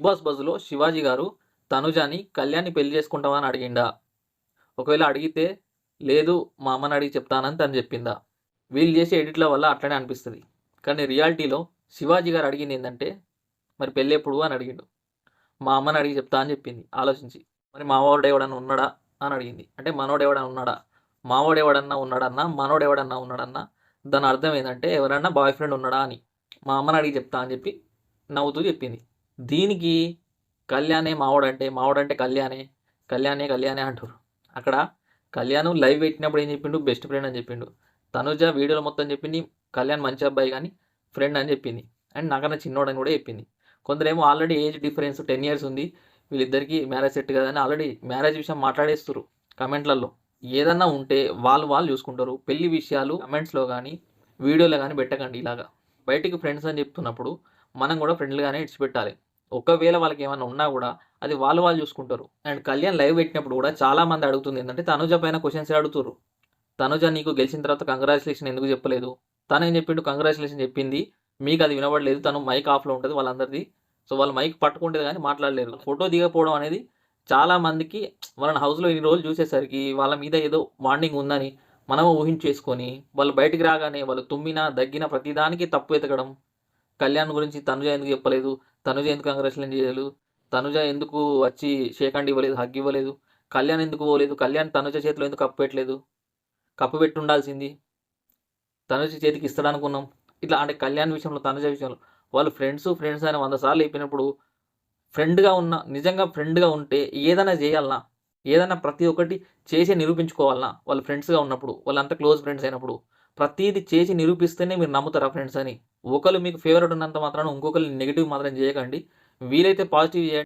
Big boss బజ్లో Shivaji గారు తనుజాని కళ్యాణ్ని పెళ్ళి చేసుకుంటావా అని అడిగిండా. ఒకవేళ అడిగితే లేదు మా అమ్మని అడిగి చెప్తానని తను చెప్పిందా. వీళ్ళు చేసే ఎడిట్ల వల్ల అట్లనే అనిపిస్తుంది. కానీ రియాలిటీలో శివాజీ గారు అడిగింది ఏంటంటే మరి పెళ్ళి ఎప్పుడు అని అడిగిండు. మా అమ్మని అడిగి చెప్తా అని చెప్పింది ఆలోచించి. మరి మావాడు ఎవడన్నా ఉన్నాడా అని అడిగింది. అంటే మనోడు ఎవడన్నా ఉన్నాడా? మావాడు ఎవడన్నా ఉన్నాడన్నా? మనోడు ఎవడన్నా ఉన్నాడన్నా? దాని అర్థం ఏంటంటే ఎవరన్నా బాయ్ ఫ్రెండ్ ఉన్నాడా అని. మా అమ్మని అడిగి చెప్తా అని చెప్పి నవ్వుతూ చెప్పింది. దీనికి కళ్యాణే మావడంటే మావడంటే కళ్యాణే కళ్యాణే కళ్యాణే అంటారు అక్కడ కళ్యాణ్ లైవ్ పెట్టినప్పుడు ఏం చెప్పిండు? బెస్ట్ ఫ్రెండ్ అని చెప్పిండు. తనుజ వీడియోలో మొత్తం చెప్పింది కళ్యాణ్ మంచి అబ్బాయి కానీ ఫ్రెండ్ అని చెప్పింది. అండ్ నాకన్నా చిన్నోడని కూడా చెప్పింది. కొందరేమో already age difference ten years ఉంది. వీళ్ళిద్దరికి మ్యారేజ్ సెట్ కదని ఆల్రెడీ మ్యారేజ్ విషయం మాట్లాడేస్తారు కమెంట్లలో. ఏదన్నా ఉంటే వాళ్ళు వాళ్ళు చూసుకుంటారు. పెళ్ళి విషయాలు కమెంట్స్లో కానీ వీడియోలో కానీ పెట్టకండి ఇలాగా. బయటికి ఫ్రెండ్స్ అని చెప్తున్నప్పుడు మనం కూడా ఫ్రెండ్లుగానే ఇడిచిపెట్టాలి. ఒకవేళ వాళ్ళకి ఏమైనా ఉన్నా కూడా అది వాళ్ళు వాళ్ళు చూసుకుంటారు. అండ్ కళ్యాణ్ లైవ్ పెట్టినప్పుడు కూడా చాలా మంది అడుగుతుంది ఏంటంటే తనుజ పైన క్వశ్చన్స్ అడుగుతారు తనుజ నీకు గెలిచిన తర్వాత కంగ్రాచులేషన్ ఎందుకు చెప్పలేదు? తను ఏం చెప్పిండు? కంగ్రాచులేషన్ చెప్పింది. మీకు అది వినబడలేదు. తను మైక్ ఆఫ్లో ఉంటుంది వాళ్ళందరిది. సో వాళ్ళు మైక్ పట్టుకుంటుంది కానీ మాట్లాడలేరు ఫోటో దిగకపోవడం అనేది చాలా మందికి వాళ్ళని హౌస్లో ఇన్ని రోజులు చూసేసరికి వాళ్ళ మీద ఏదో వార్నింగ్ ఉందని మనము ఊహించేసుకొని వాళ్ళు బయటికి రాగానే వాళ్ళు తుమ్మినా దగ్గిన ప్రతిదానికి తప్పు ఎతకడం కళ్యాణ్ గురించి తనుజ ఎందుకు చెప్పలేదు? తనుజ ఎందుకు కంగ్రాచులేషన్ చేయలేదు? తనుజ ఎందుకు వచ్చి షేక్ హ్యాండ్ ఇవ్వలేదు హగ్ ఇవ్వలేదు? కళ్యాణ్ ఎందుకు పోలేదు? కళ్యాణ్ తనుజ చేతిలో ఎందుకు కప్పు పెట్టలేదు? కప్పు పెట్టి ఉండాల్సింది. తనుజ చేతికి ఇస్తాడు అనుకున్నాం ఇట్లా అంటే కళ్యాణ్ విషయంలో తనుజ విషయంలో వాళ్ళు ఫ్రెండ్స్ ఫ్రెండ్స్ అని వంద సార్లు అయిపోయినప్పుడు ఫ్రెండ్గా ఉన్న నిజంగా ఫ్రెండ్గా ఉంటే ఏదైనా చేయాలన్నా ఏదైనా ప్రతి ఒక్కటి చేసి నిరూపించుకోవాలన్నా వాళ్ళు ఫ్రెండ్స్గా ఉన్నప్పుడు వాళ్ళంతా క్లోజ్ ఫ్రెండ్స్ అయినప్పుడు. ప్రతిదీ చేసి నిరూపిస్తేనే మీరు నమ్ముతారా ఫ్రెండ్స్ అని? ఒకరు మీకు ఫేవరెట్ ఉన్నంత మాత్రాన ఇంకొకరు నెగిటివ్ మాత్రం చేయకండి. వీలైతే పాజిటివ్ చేయండి.